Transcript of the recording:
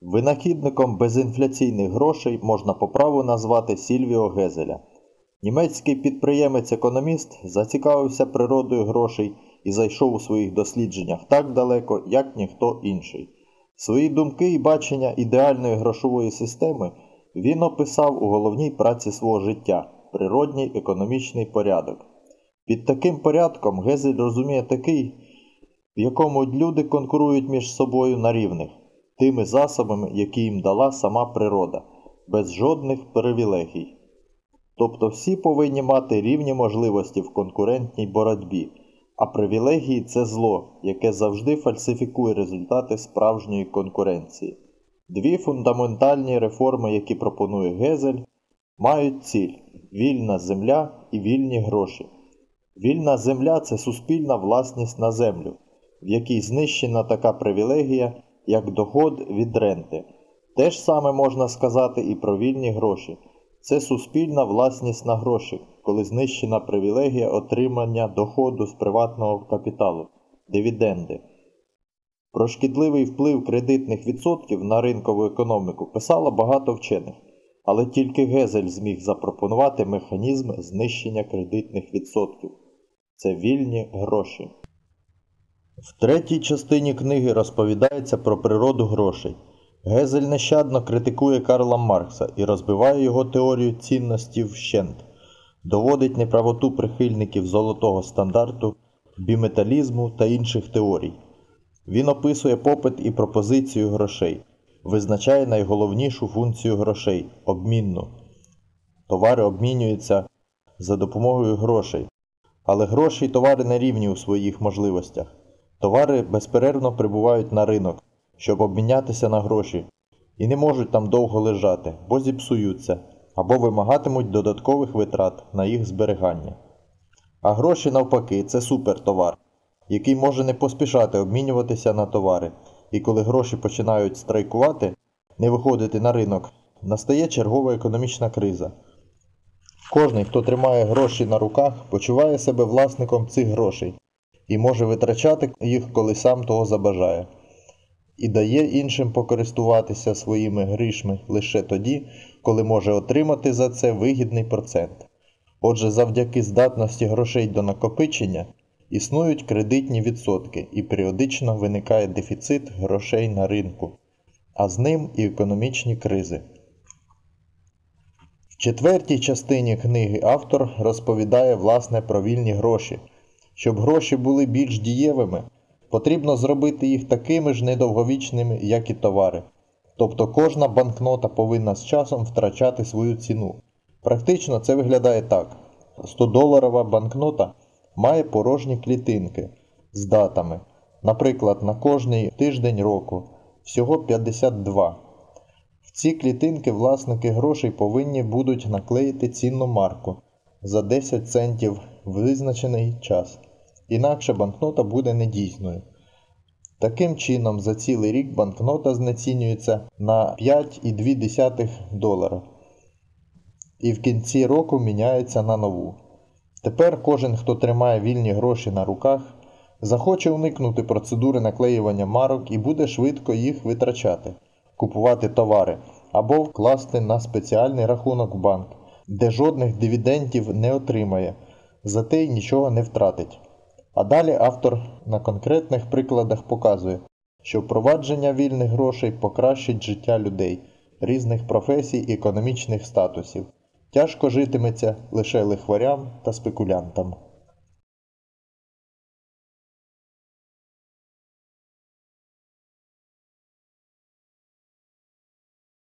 Винахідником безінфляційних грошей можна по праву назвати Сільвіо Гезеля. Німецький підприємець-економіст зацікавився природою грошей і зайшов у своїх дослідженнях так далеко, як ніхто інший. Свої думки і бачення ідеальної грошової системи він описав у головній праці свого життя природній економічний порядок. Під таким порядком Гезель розуміє такий, в якому люди конкурують між собою на рівних, тими засобами, які їм дала сама природа, без жодних привілегій. Тобто всі повинні мати рівні можливості в конкурентній боротьбі, а привілегії це зло, яке завжди фальсифікує результати справжньої конкуренції. Дві фундаментальні реформи, які пропонує Гезель, мають ціль вільна земля і вільні гроші. Вільна земля це суспільна власність на землю, в якій знищена така привілегія, як доход від ренти. Те ж саме можна сказати і про вільні гроші. Це суспільна власність на гроші, коли знищена привілегія отримання доходу з приватного капіталу, дивіденди. Про шкідливий вплив кредитних відсотків на ринкову економіку писало багато вчених, але тільки Гезель зміг запропонувати механізм знищення кредитних відсотків. Це вільні гроші. В третій частині книги розповідається про природу грошей. Гезель нещадно критикує Карла Маркса і розбиває його теорію цінності вщент, доводить неправоту прихильників золотого стандарту, біметалізму та інших теорій. Він описує попит і пропозицію грошей, визначає найголовнішу функцію грошей обмінну. Товари обмінюються за допомогою грошей, але гроші й товари не рівні у своїх можливостях. Товари безперервно прибувають на ринок, щоб обмінятися на гроші, і не можуть там довго лежати, бо зіпсуються або вимагатимуть додаткових витрат на їх зберігання. А гроші, навпаки, це супертовар, який може не поспішати обмінюватися на товари, і коли гроші починають страйкувати, не виходити на ринок, настає чергова економічна криза. Кожний, хто тримає гроші на руках, почуває себе власником цих грошей і може витрачати їх, коли сам того забажає, і дає іншим покористуватися своїми грішми лише тоді, коли може отримати за це вигідний процент. Отже, завдяки здатності грошей до накопичення існують кредитні відсотки і періодично виникає дефіцит грошей на ринку, а з ним і економічні кризи. В четвертій частині книги автор розповідає власне про вільні гроші. Щоб гроші були більш дієвими, потрібно зробити їх такими ж недовговічними, як і товари. Тобто кожна банкнота повинна з часом втрачати свою ціну. Практично це виглядає так: 100-доларова банкнота має порожні клітинки з датами, наприклад, на кожний тиждень року, всього 52. В ці клітинки власники грошей повинні будуть наклеїти цінну марку за 10 центів в визначений час. Інакше банкнота буде недійсною. Таким чином, за цілий рік банкнота знецінюється на 5,2 долара. І в кінці року міняється на нову. Тепер кожен, хто тримає вільні гроші на руках, захоче уникнути процедури наклеювання марок і буде швидко їх витрачати, купувати товари або вкласти на спеціальний рахунок в банк, де жодних дивідендів не отримає, зате й нічого не втратить. А далі автор на конкретних прикладах показує, що впровадження вільних грошей покращить життя людей різних професій і економічних статусів. Тяжко житиметься лише лихварям та спекулянтам.